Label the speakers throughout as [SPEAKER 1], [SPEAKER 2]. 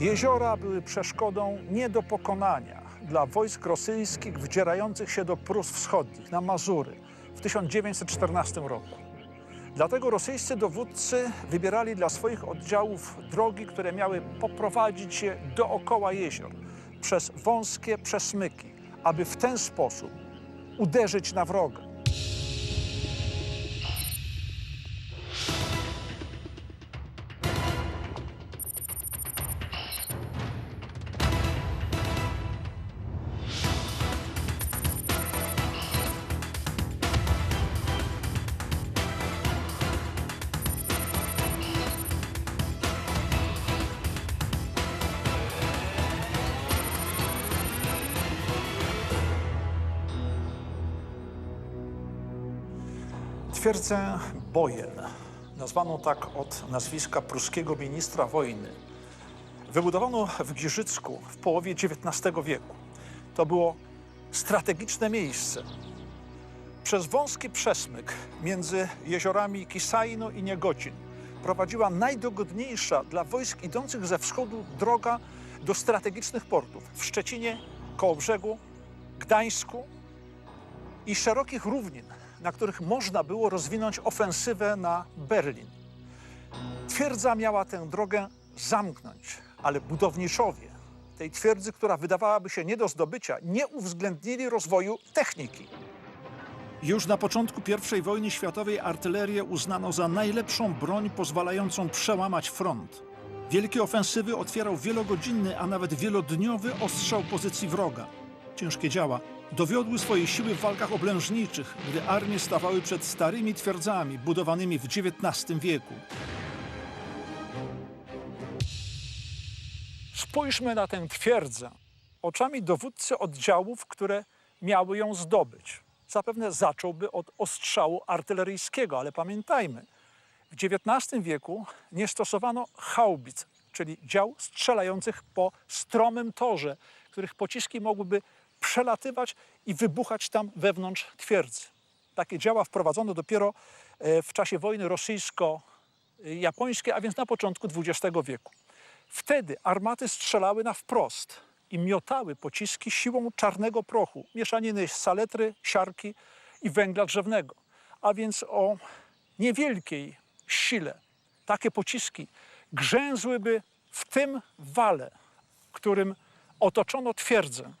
[SPEAKER 1] Jeziora były przeszkodą nie do pokonania dla wojsk rosyjskich wdzierających się do Prus Wschodnich na Mazury w 1914 roku. Dlatego rosyjscy dowódcy wybierali dla swoich oddziałów drogi, które miały poprowadzić je dookoła jezior, przez wąskie przesmyki, aby w ten sposób uderzyć na wroga. Twierdzę Bojen, nazwaną tak od nazwiska pruskiego ministra wojny, wybudowano w Giżycku w połowie XIX wieku. To było strategiczne miejsce. Przez wąski przesmyk między jeziorami Kisajno i Niegocin prowadziła najdogodniejsza dla wojsk idących ze wschodu droga do strategicznych portów w Szczecinie, Kołobrzegu, Gdańsku i szerokich równin, na których można było rozwinąć ofensywę na Berlin. Twierdza miała tę drogę zamknąć, ale budowniczowie tej twierdzy, która wydawałaby się nie do zdobycia, nie uwzględnili rozwoju techniki. Już na początku I wojny światowej artylerię uznano za najlepszą broń pozwalającą przełamać front. Wielkie ofensywy otwierał wielogodzinny, a nawet wielodniowy ostrzał pozycji wroga. Ciężkie działa dowiodły swojej siły w walkach oblężniczych, gdy armie stawały przed starymi twierdzami budowanymi w XIX wieku. Spójrzmy na tę twierdzę oczami dowódcy oddziałów, które miały ją zdobyć. Zapewne zacząłby od ostrzału artyleryjskiego, ale pamiętajmy, w XIX wieku nie stosowano haubic, czyli dział strzelających po stromym torze, których pociski mogłyby przelatywać i wybuchać tam wewnątrz twierdzy. Takie działa wprowadzono dopiero e, w czasie wojny rosyjsko-japońskiej, a więc na początku XX wieku. Wtedy armaty strzelały na wprost i miotały pociski siłą czarnego prochu, mieszaniny saletry, siarki i węgla drzewnego. A więc o niewielkiej sile takie pociski grzęzłyby w tym wale, którym otoczono twierdzę,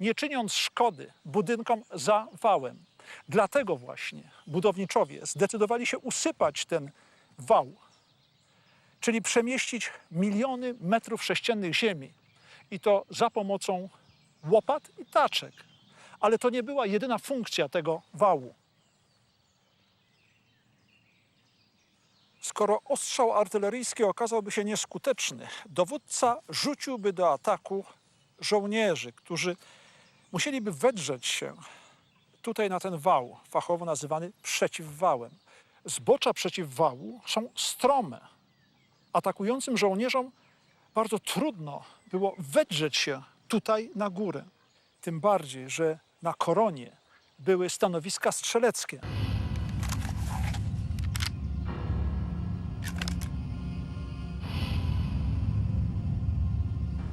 [SPEAKER 1] nie czyniąc szkody budynkom za wałem. Dlatego właśnie budowniczowie zdecydowali się usypać ten wał, czyli przemieścić miliony metrów sześciennych ziemi i to za pomocą łopat i taczek. Ale to nie była jedyna funkcja tego wału. Skoro ostrzał artyleryjski okazałby się nieskuteczny, dowódca rzuciłby do ataku żołnierzy, którzy musieliby wedrzeć się tutaj na ten wał, fachowo nazywany przeciwwałem. Zbocza przeciwwału są strome. Atakującym żołnierzom bardzo trudno było wedrzeć się tutaj na górę. Tym bardziej, że na koronie były stanowiska strzeleckie.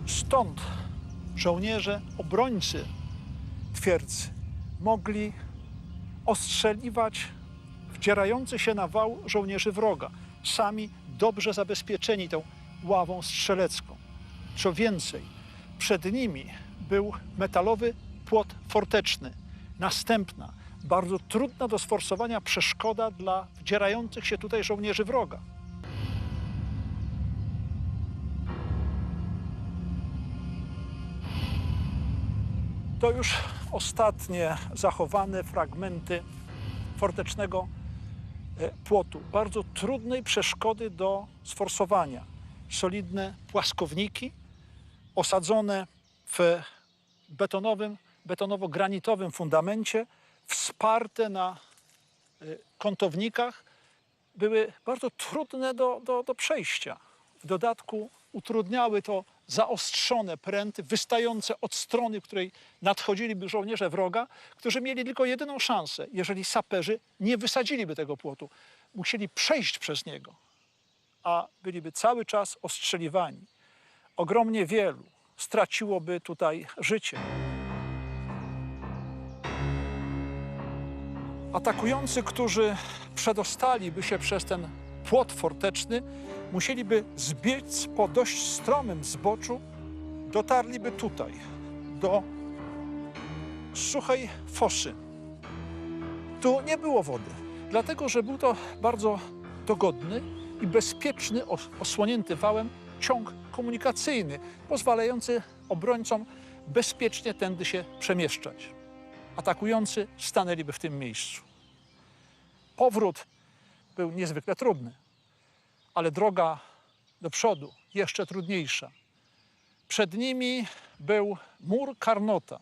[SPEAKER 1] Stąd żołnierze, obrońcy twierdzy mogli ostrzeliwać wdzierających się na wał żołnierzy wroga, sami dobrze zabezpieczeni tą ławą strzelecką. Co więcej, przed nimi był metalowy płot forteczny. Następna, bardzo trudna do sforsowania przeszkoda dla wdzierających się tutaj żołnierzy wroga. To już ostatnie zachowane fragmenty fortecznego e, płotu. Bardzo trudnej przeszkody do sforsowania. Solidne płaskowniki osadzone w betonowym, betonowo-granitowym fundamencie, wsparte na e, kątownikach, były bardzo trudne do, do, do przejścia. W dodatku utrudniały to zaostrzone pręty wystające od strony, której nadchodziliby żołnierze wroga, którzy mieli tylko jedyną szansę, jeżeli saperzy nie wysadziliby tego płotu. Musieli przejść przez niego, a byliby cały czas ostrzeliwani. ogromnie wielu straciłoby tutaj życie. Atakujący, którzy przedostaliby się przez ten płot forteczny, musieliby zbiec po dość stromym zboczu, dotarliby tutaj, do suchej fosy. Tu nie było wody, dlatego że był to bardzo dogodny i bezpieczny, os- osłonięty wałem ciąg komunikacyjny, pozwalający obrońcom bezpiecznie tędy się przemieszczać. Atakujący stanęliby w tym miejscu. Powrót był niezwykle trudny, ale droga do przodu jeszcze trudniejsza. Przed nimi był mur Carnota,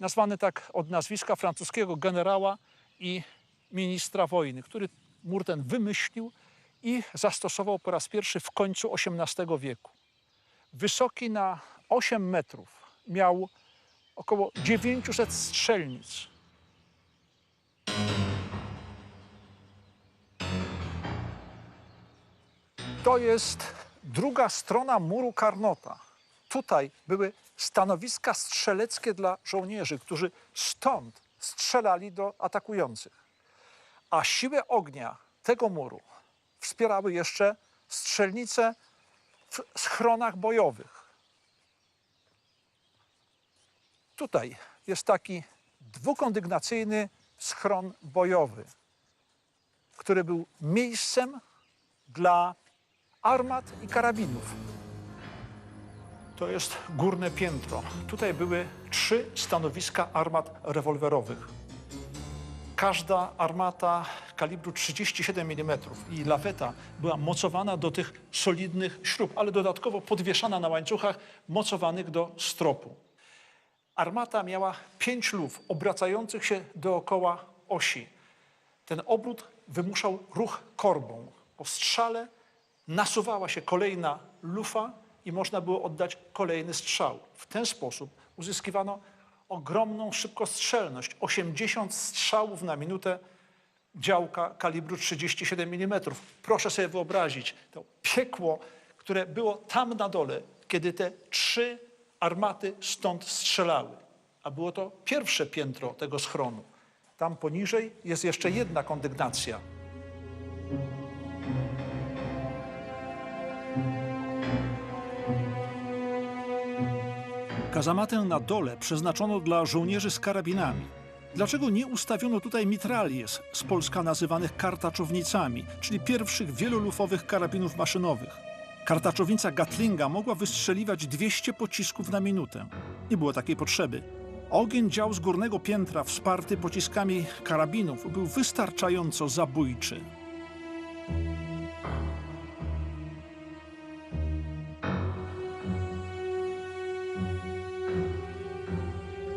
[SPEAKER 1] nazwany tak od nazwiska francuskiego generała i ministra wojny, który mur ten wymyślił i zastosował po raz pierwszy w końcu XVIII wieku. Wysoki na 8 metrów, miał około 900 strzelnic. To jest druga strona muru Carnota. Tutaj były stanowiska strzeleckie dla żołnierzy, którzy stąd strzelali do atakujących. A siłę ognia tego muru wspierały jeszcze strzelnice w schronach bojowych. Tutaj jest taki dwukondygnacyjny schron bojowy, który był miejscem dla armat i karabinów. To jest górne piętro. Tutaj były trzy stanowiska armat rewolwerowych. Każda armata kalibru 37 mm i laweta była mocowana do tych solidnych śrub, ale dodatkowo podwieszana na łańcuchach mocowanych do stropu. Armata miała pięć luf obracających się dookoła osi. Ten obrót wymuszał ruch korbą. Po strzale nasuwała się kolejna lufa i można było oddać kolejny strzał. W ten sposób uzyskiwano ogromną szybkostrzelność. 80 strzałów na minutę działka kalibru 37 mm. Proszę sobie wyobrazić to piekło, które było tam na dole, kiedy te trzy armaty stąd strzelały. A było to pierwsze piętro tego schronu. Tam poniżej jest jeszcze jedna kondygnacja. Kazamatę na dole przeznaczono dla żołnierzy z karabinami. Dlaczego nie ustawiono tutaj mitralies, z Polska nazywanych kartaczownicami, czyli pierwszych wielolufowych karabinów maszynowych? Kartaczownica Gatlinga mogła wystrzeliwać 200 pocisków na minutę. Nie było takiej potrzeby. Ogień dział z górnego piętra, wsparty pociskami karabinów, był wystarczająco zabójczy.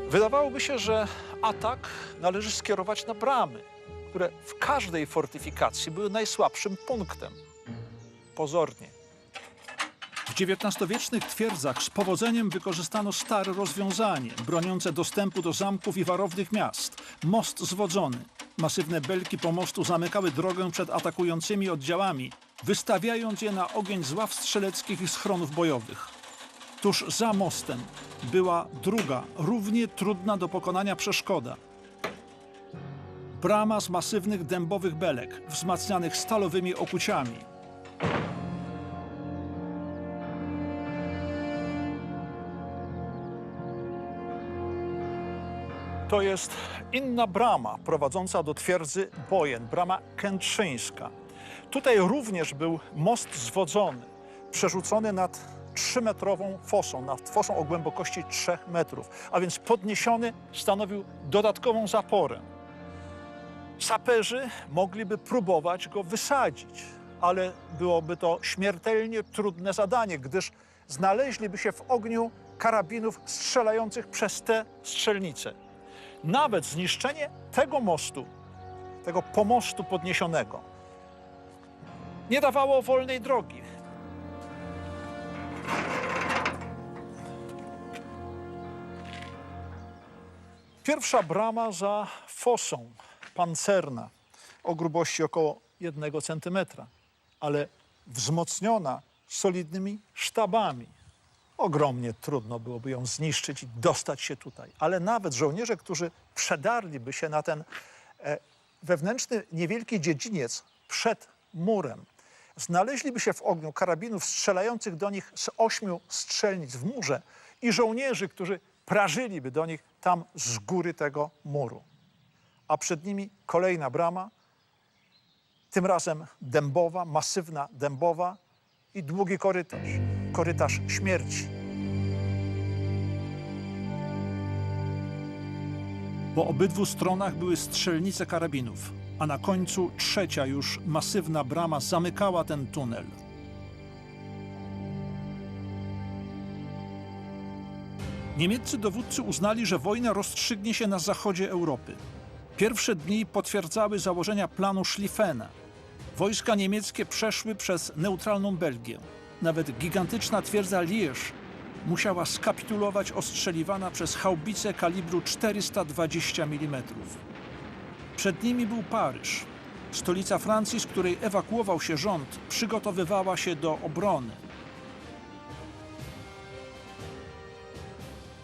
[SPEAKER 1] Wydawałoby się, że atak należy skierować na bramy, które w każdej fortyfikacji były najsłabszym punktem. Pozornie. W XIX-wiecznych twierdzach z powodzeniem wykorzystano stare rozwiązanie, broniące dostępu do zamków i warownych miast. Most zwodzony. Masywne belki pomostu zamykały drogę przed atakującymi oddziałami, wystawiając je na ogień z ław strzeleckich i schronów bojowych. Tuż za mostem była druga, równie trudna do pokonania przeszkoda. Brama z masywnych dębowych belek, wzmacnianych stalowymi okuciami. To jest inna brama prowadząca do twierdzy Bojen, brama kętrzyńska. Tutaj również był most zwodzony, przerzucony nad 3-metrową fosą, nad fosą o głębokości 3 metrów, a więc podniesiony stanowił dodatkową zaporę. Saperzy mogliby próbować go wysadzić, ale byłoby to śmiertelnie trudne zadanie, gdyż znaleźliby się w ogniu karabinów strzelających przez te strzelnice. Nawet zniszczenie tego mostu, tego pomostu podniesionego, nie dawało wolnej drogi. Pierwsza brama za fosą pancerna o grubości około 1 cm, ale wzmocniona solidnymi sztabami. ogromnie trudno byłoby ją zniszczyć i dostać się tutaj. Ale nawet żołnierze, którzy przedarliby się na ten e, wewnętrzny, niewielki dziedziniec przed murem, znaleźliby się w ogniu karabinów strzelających do nich z ośmiu strzelnic w murze i żołnierzy, którzy prażyliby do nich tam z góry tego muru. A przed nimi kolejna brama, tym razem dębowa, masywna dębowa i długi korytarz, korytarz śmierci. Po obydwu stronach były strzelnice karabinów, a na końcu trzecia już masywna brama zamykała ten tunel. Niemieccy dowódcy uznali, że wojna rozstrzygnie się na zachodzie Europy. Pierwsze dni potwierdzały założenia planu Schlieffena. Wojska niemieckie przeszły przez neutralną Belgię. Nawet gigantyczna twierdza Liège musiała skapitulować ostrzeliwana przez haubice kalibru 420 mm. Przed nimi był Paryż. Stolica Francji, z której ewakuował się rząd, przygotowywała się do obrony.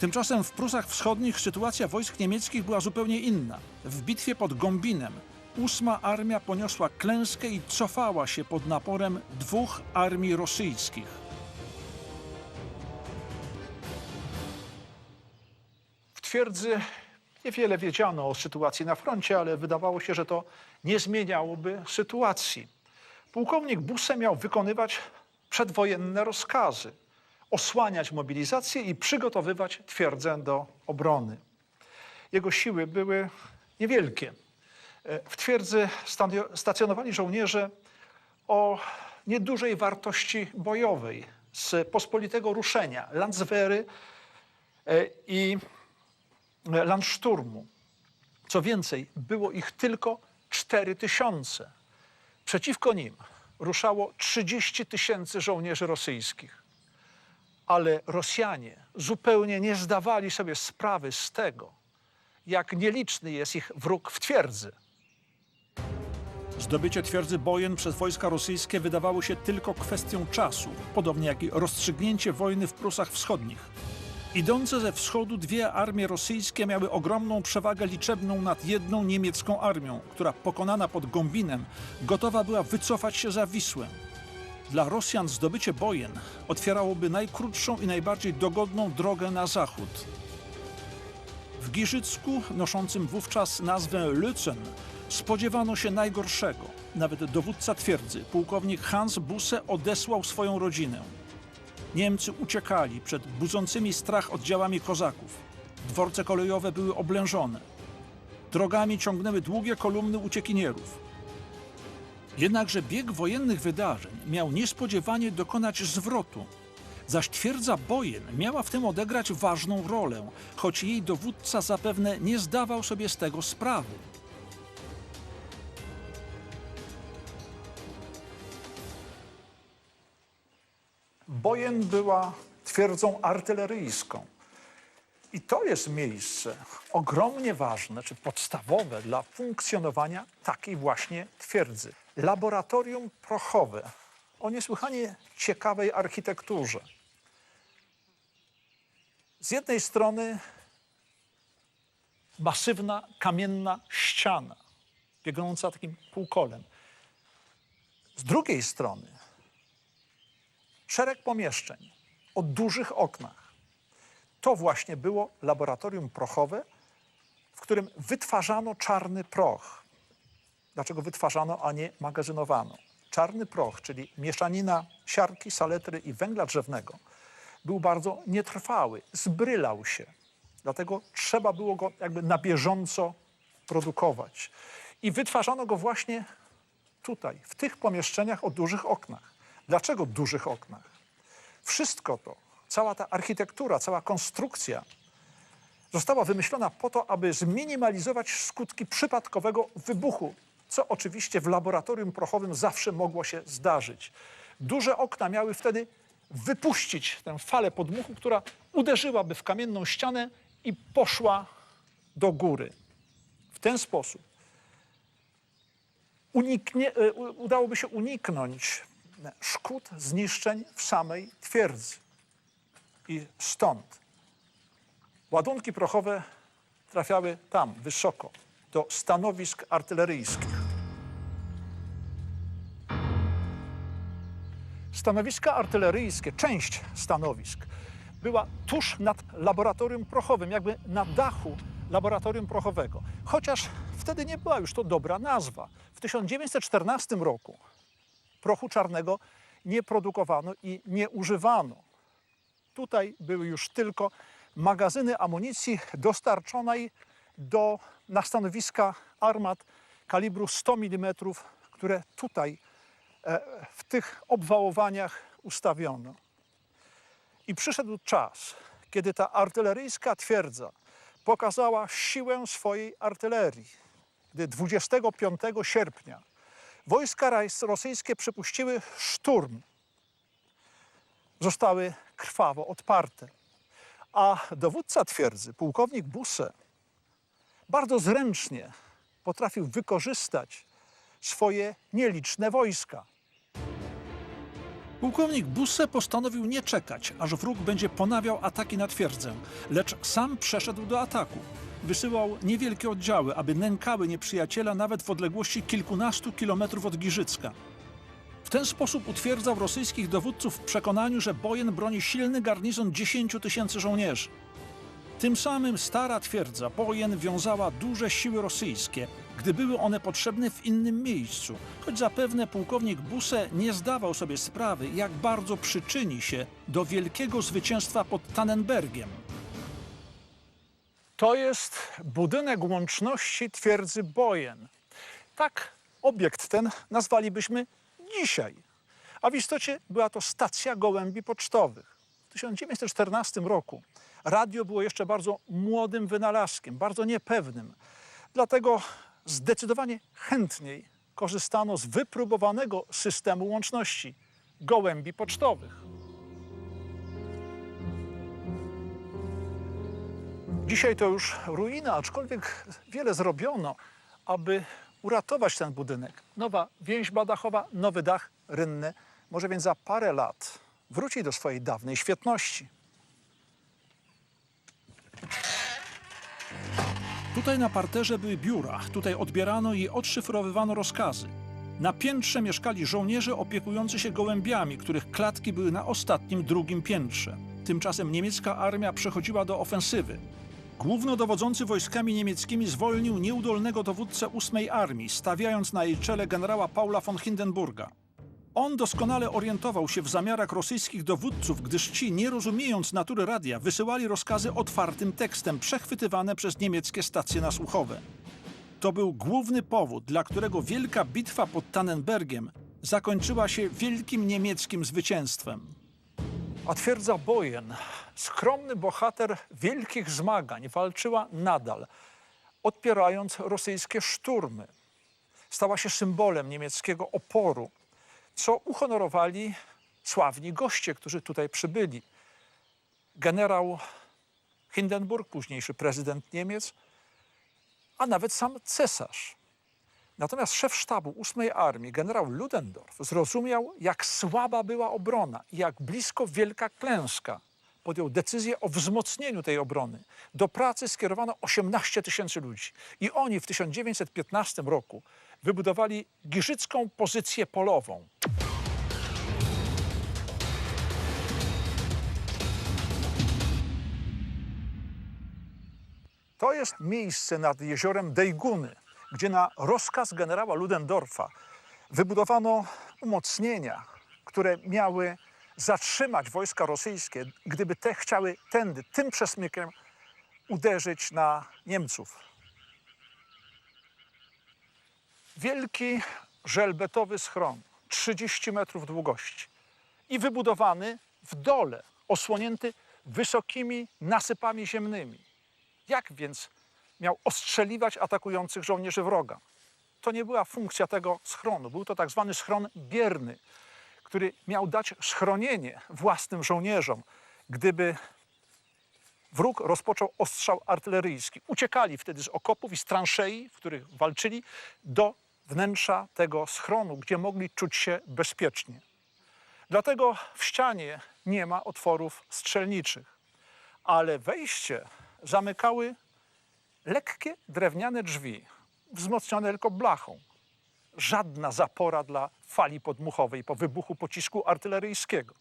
[SPEAKER 1] Tymczasem w Prusach Wschodnich sytuacja wojsk niemieckich była zupełnie inna. W bitwie pod Gombinem ósma armia poniosła klęskę i cofała się pod naporem dwóch armii rosyjskich. W twierdzy niewiele wiedziano o sytuacji na froncie, ale wydawało się, że to nie zmieniałoby sytuacji. Pułkownik Busse miał wykonywać przedwojenne rozkazy, osłaniać mobilizację i przygotowywać twierdzę do obrony. Jego siły były niewielkie. E, W twierdzy stacjonowali żołnierze o niedużej wartości bojowej z pospolitego ruszenia, Landswehry e, i e, Landsturmu. Co więcej, było ich tylko 4 tysiące. Przeciwko nim ruszało 30 tysięcy żołnierzy rosyjskich. Ale Rosjanie zupełnie nie zdawali sobie sprawy z tego, jak nieliczny jest ich wróg w twierdzy. Zdobycie twierdzy Bojen przez wojska rosyjskie wydawało się tylko kwestią czasu, podobnie jak i rozstrzygnięcie wojny w Prusach Wschodnich. Idące ze wschodu dwie armie rosyjskie miały ogromną przewagę liczebną nad jedną niemiecką armią, która pokonana pod Gombinem gotowa była wycofać się za Wisłę. Dla Rosjan zdobycie Bojen otwierałoby najkrótszą i najbardziej dogodną drogę na zachód. W Giżycku, noszącym wówczas nazwę Lützen, spodziewano się najgorszego. Nawet dowódca twierdzy, pułkownik Hans Busse, odesłał swoją rodzinę. Niemcy uciekali przed budzącymi strach oddziałami kozaków. Dworce kolejowe były oblężone. Drogami ciągnęły długie kolumny uciekinierów. Jednakże bieg wojennych wydarzeń miał niespodziewanie dokonać zwrotu. Zaś twierdza Bojen miała w tym odegrać ważną rolę, choć jej dowódca zapewne nie zdawał sobie z tego sprawy. Bojen była twierdzą artyleryjską. I to jest miejsce ogromnie ważne, czy podstawowe dla funkcjonowania takiej właśnie twierdzy. Laboratorium prochowe o niesłychanie ciekawej architekturze. Z jednej strony masywna kamienna ściana, biegnąca takim półkolem. Z drugiej strony szereg pomieszczeń o dużych oknach. To właśnie było laboratorium prochowe, w którym wytwarzano czarny proch. Dlaczego wytwarzano, a nie magazynowano? Czarny proch, czyli mieszanina siarki, saletry i węgla drzewnego, był bardzo nietrwały, zbrylał się. Dlatego trzeba było go jakby na bieżąco produkować. I wytwarzano go właśnie tutaj, w tych pomieszczeniach o dużych oknach. Dlaczego dużych oknach? Wszystko to, cała ta architektura, cała konstrukcja została wymyślona po to, aby zminimalizować skutki przypadkowego wybuchu, co oczywiście w laboratorium prochowym zawsze mogło się zdarzyć. Duże okna miały wtedy wypuścić tę falę podmuchu, która uderzyłaby w kamienną ścianę i poszła do góry. W ten sposób uniknie, e, udałoby się uniknąć szkód, zniszczeń w samej twierdzy. i stąd. Ładunki prochowe trafiały tam, wysoko, do stanowisk artyleryjskich. Stanowiska artyleryjskie, część stanowisk, była tuż nad laboratorium prochowym, jakby na dachu laboratorium prochowego. Chociaż wtedy nie była już to dobra nazwa. W 1914 roku prochu czarnego nie produkowano i nie używano. Tutaj były już tylko magazyny amunicji dostarczonej do, na stanowiska armat kalibru 100 mm, które tutaj w tych obwałowaniach ustawiono. I przyszedł czas, kiedy ta artyleryjska twierdza pokazała siłę swojej artylerii. Gdy 25 sierpnia wojska rosyjskie przypuściły szturm, zostały krwawo odparte. A dowódca twierdzy, pułkownik Busse, bardzo zręcznie potrafił wykorzystać swoje nieliczne wojska. Pułkownik Busse postanowił nie czekać, aż wróg będzie ponawiał ataki na twierdzę, lecz sam przeszedł do ataku. Wysyłał niewielkie oddziały, aby nękały nieprzyjaciela nawet w odległości kilkunastu kilometrów od Giżycka. W ten sposób utwierdzał rosyjskich dowódców w przekonaniu, że Bojen broni silny garnizon 10 tysięcy żołnierzy. Tym samym stara twierdza Bojen wiązała duże siły rosyjskie, gdy były one potrzebne w innym miejscu, choć zapewne pułkownik Busse nie zdawał sobie sprawy, jak bardzo przyczyni się do wielkiego zwycięstwa pod Tannenbergiem. To jest budynek łączności twierdzy Bojen. Tak obiekt ten nazwalibyśmy dzisiaj. A w istocie była to stacja gołębi pocztowych. W 1914 roku radio było jeszcze bardzo młodym wynalazkiem, bardzo niepewnym. Dlatego zdecydowanie chętniej korzystano z wypróbowanego systemu łączności gołębi pocztowych. Dzisiaj to już ruina, aczkolwiek wiele zrobiono, aby uratować ten budynek. Nowa więźba dachowa, nowy dach rynny, może więc za parę lat wróci do swojej dawnej świetności. Tutaj na parterze były biura, tutaj odbierano i odszyfrowywano rozkazy. Na piętrze mieszkali żołnierze opiekujący się gołębiami, których klatki były na ostatnim, drugim piętrze. Tymczasem niemiecka armia przechodziła do ofensywy. Głównodowodzący wojskami niemieckimi zwolnił nieudolnego dowódcę ósmej armii, stawiając na jej czele generała Paula von Hindenburga. On doskonale orientował się w zamiarach rosyjskich dowódców, gdyż ci, nie rozumiejąc natury radia, wysyłali rozkazy otwartym tekstem, przechwytywane przez niemieckie stacje nasłuchowe. To był główny powód, dla którego wielka bitwa pod Tannenbergiem zakończyła się wielkim niemieckim zwycięstwem. A twierdza Bojen, skromny bohater wielkich zmagań, walczyła nadal, odpierając rosyjskie szturmy. Stała się symbolem niemieckiego oporu, co uhonorowali sławni goście, którzy tutaj przybyli. Generał Hindenburg, późniejszy prezydent Niemiec, a nawet sam cesarz. Natomiast szef sztabu 8 Armii, generał Ludendorff, zrozumiał, jak słaba była obrona i jak blisko wielka klęska. Podjął decyzję o wzmocnieniu tej obrony. Do pracy skierowano 18 tysięcy ludzi. I oni w 1915 roku wybudowali giżycką pozycję polową. To jest miejsce nad jeziorem Dejguny, gdzie na rozkaz generała Ludendorffa wybudowano umocnienia, które miały zatrzymać wojska rosyjskie, gdyby te chciały tędy, tym przesmykiem uderzyć na Niemców. Wielki żelbetowy schron, 30 metrów długości i wybudowany w dole, osłonięty wysokimi nasypami ziemnymi. Jak więc miał ostrzeliwać atakujących żołnierzy wroga? To nie była funkcja tego schronu. Był to tak zwany schron bierny, który miał dać schronienie własnym żołnierzom, gdyby wróg rozpoczął ostrzał artyleryjski. Uciekali wtedy z okopów i z transzei, w których walczyli, do wnętrza tego schronu, gdzie mogli czuć się bezpiecznie. Dlatego w ścianie nie ma otworów strzelniczych, ale wejście zamykały lekkie drewniane drzwi, wzmocnione tylko blachą. Żadna zapora dla fali podmuchowej po wybuchu pocisku artyleryjskiego.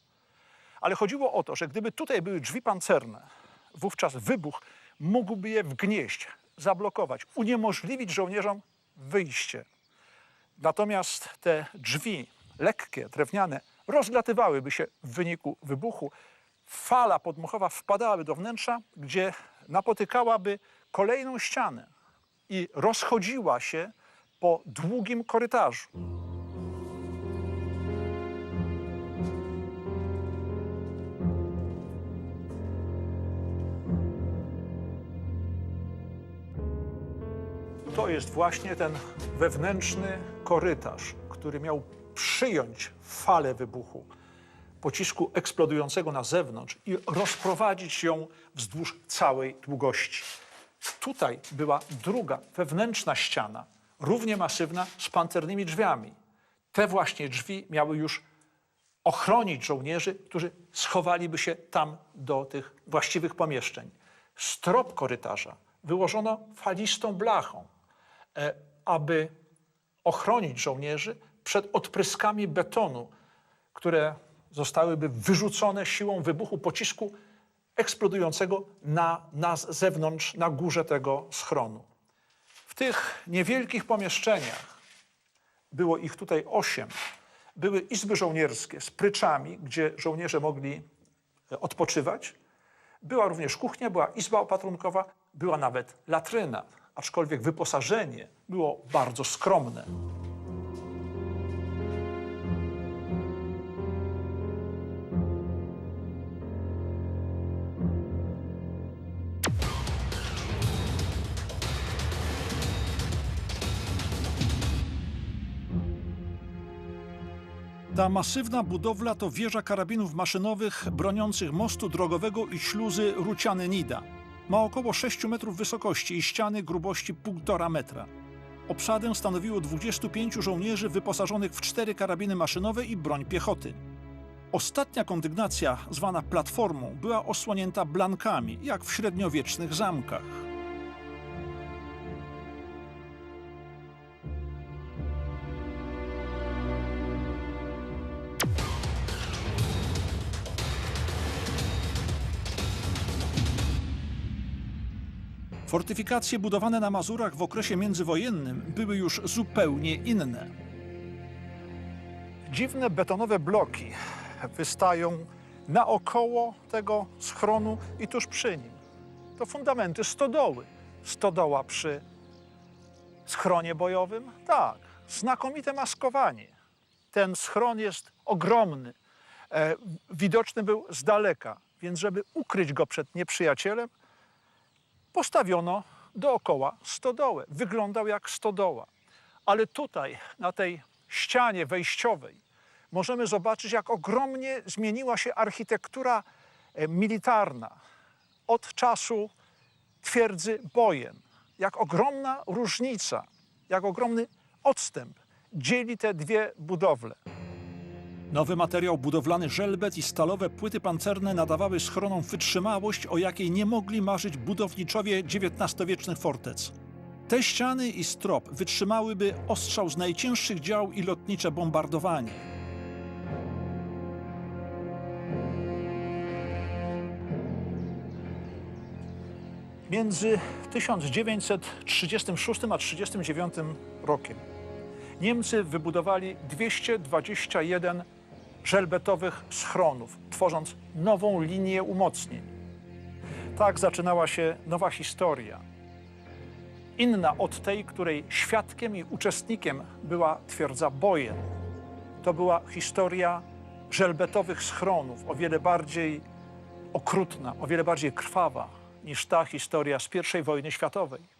[SPEAKER 1] Ale chodziło o to, że gdyby tutaj były drzwi pancerne, wówczas wybuch mógłby je wgnieść, zablokować, uniemożliwić żołnierzom wyjście. Natomiast te drzwi, lekkie, drewniane, rozlatywałyby się w wyniku wybuchu. Fala podmuchowa wpadałaby do wnętrza, gdzie napotykałaby kolejną ścianę i rozchodziła się po długim korytarzu. To jest właśnie ten wewnętrzny korytarz, który miał przyjąć falę wybuchu pocisku eksplodującego na zewnątrz i rozprowadzić ją wzdłuż całej długości. Tutaj była druga, wewnętrzna ściana, równie masywna, z pancernymi drzwiami. Te właśnie drzwi miały już ochronić żołnierzy, którzy schowaliby się tam do tych właściwych pomieszczeń. Strop korytarza wyłożono falistą blachą, e, aby ochronić żołnierzy przed odpryskami betonu, które zostałyby wyrzucone siłą wybuchu pocisku eksplodującego na, na zewnątrz, na górze tego schronu. W tych niewielkich pomieszczeniach, było ich tutaj osiem, były izby żołnierskie z pryczami, gdzie żołnierze mogli e, odpoczywać. Była również kuchnia, była izba opatrunkowa, była nawet latryna, aczkolwiek wyposażenie było bardzo skromne. Ta masywna budowla to wieża karabinów maszynowych broniących mostu drogowego i śluzy Ruciany Nida. Ma około 6 metrów wysokości i ściany grubości 1,5 metra. Obsadę stanowiło 25 żołnierzy wyposażonych w cztery karabiny maszynowe i broń piechoty. Ostatnia kondygnacja, zwana platformą, była osłonięta blankami, jak w średniowiecznych zamkach. Fortyfikacje budowane na Mazurach w okresie międzywojennym były już zupełnie inne. Dziwne betonowe bloki wystają naokoło tego schronu i tuż przy nim. To fundamenty stodoły. Stodoła przy schronie bojowym? Tak, znakomite maskowanie. Ten schron jest ogromny, e, widoczny był z daleka, więc żeby ukryć go przed nieprzyjacielem, postawiono dookoła stodołę. Wyglądał jak stodoła. Ale tutaj, na tej ścianie wejściowej, możemy zobaczyć, jak ogromnie zmieniła się architektura e, militarna od czasu twierdzy Bojen. Jak ogromna różnica, jak ogromny odstęp dzieli te dwie budowle. Nowy materiał budowlany żelbet i stalowe płyty pancerne nadawały schronom wytrzymałość, o jakiej nie mogli marzyć budowniczowie XIX-wiecznych fortec. Te ściany i strop wytrzymałyby ostrzał z najcięższych dział i lotnicze bombardowanie. Między 1936 a 1939 rokiem Niemcy wybudowali 221 żelbetowych schronów, tworząc nową linię umocnień. Tak zaczynała się nowa historia. Inna od tej, której świadkiem i uczestnikiem była twierdza Bojen. To była historia żelbetowych schronów, o wiele bardziej okrutna, o wiele bardziej krwawa niż ta historia z I wojny światowej.